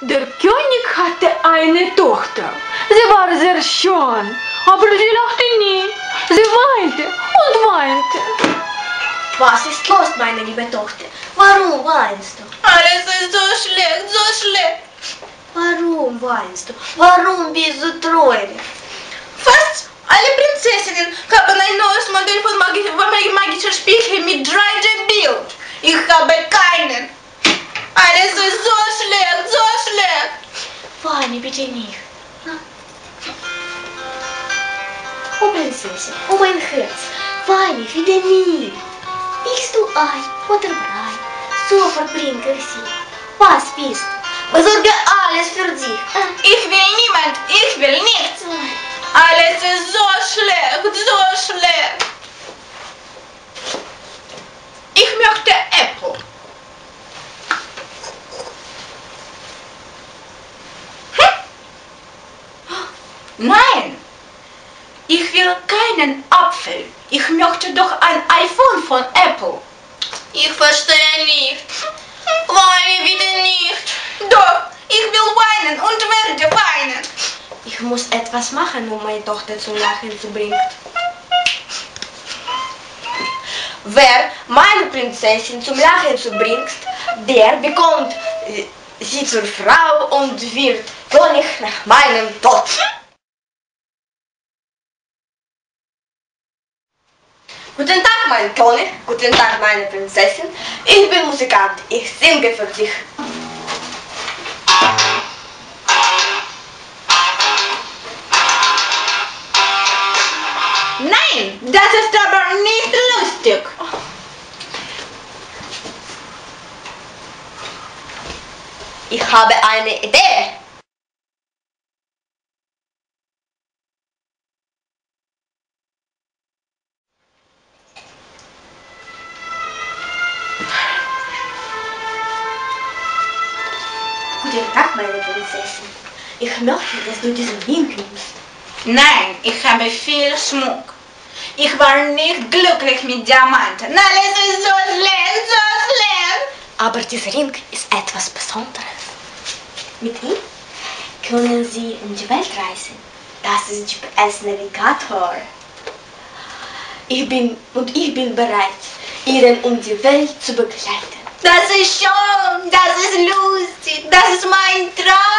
Der König hatte eine Tochter. Sie war sehr schön, aber sie lachte nie. Sie weinte und weinte. Was ist los, meine liebe Tochter? Warum weinst du? Alles ist so schlecht, so schlecht. Warum weinst du? Warum bist du traurig? Fast alle Prinzessinnen haben ein neues Modell von Magi Magi- magischen Spiegel mit 3D-Bild. Ich habe keinen. Alles ist so schlecht, so schlecht. Weine bitte nicht. Na. Oh Prinzessin, oh mein Herz, weine wieder nie. Bist du Ei oder Brei, so verbringe ich sie. Was bist du? Besorge alles für dich. Ah, Ich will niemand, ich will nichts. Weine. Alles ist so schlecht, so schlecht. Ich möchte Apple. Hm? Nein, ich will keinen Apfel. Ich möchte doch ein iPhone von Apple. Ich verstehe nicht. Weine wieder nicht. Doch, ich will weinen und werde weinen. Ich muss etwas machen, um meine Tochter zum Lachen zu bringen. Wer meine Prinzessin zum Lachen zu bringt, der bekommt sie zur Frau und wird König nach meinem Tod. Guten Tag, mein König. Guten Tag, meine Prinzessin. Ich bin Musikant. Ich singe für dich. Nein, das ist aber nicht lustig. Ich habe eine Idee. Guten Tag, meine Prinzessin. Ich möchte, dass du diesen Ring nimmst. Nein, ich habe viel Schmuck. Ich war nicht glücklich mit Diamanten. Alles ist so schlecht, so schlecht. Aber dieser Ring ist etwas Besonderes. Mit ihm können Sie um die Welt reisen. Das ist GPS-Navigator. Ich bin und ich bin bereit, Ihren um die Welt zu begleiten. Das ist schön, das ist lustig, das ist mein Traum.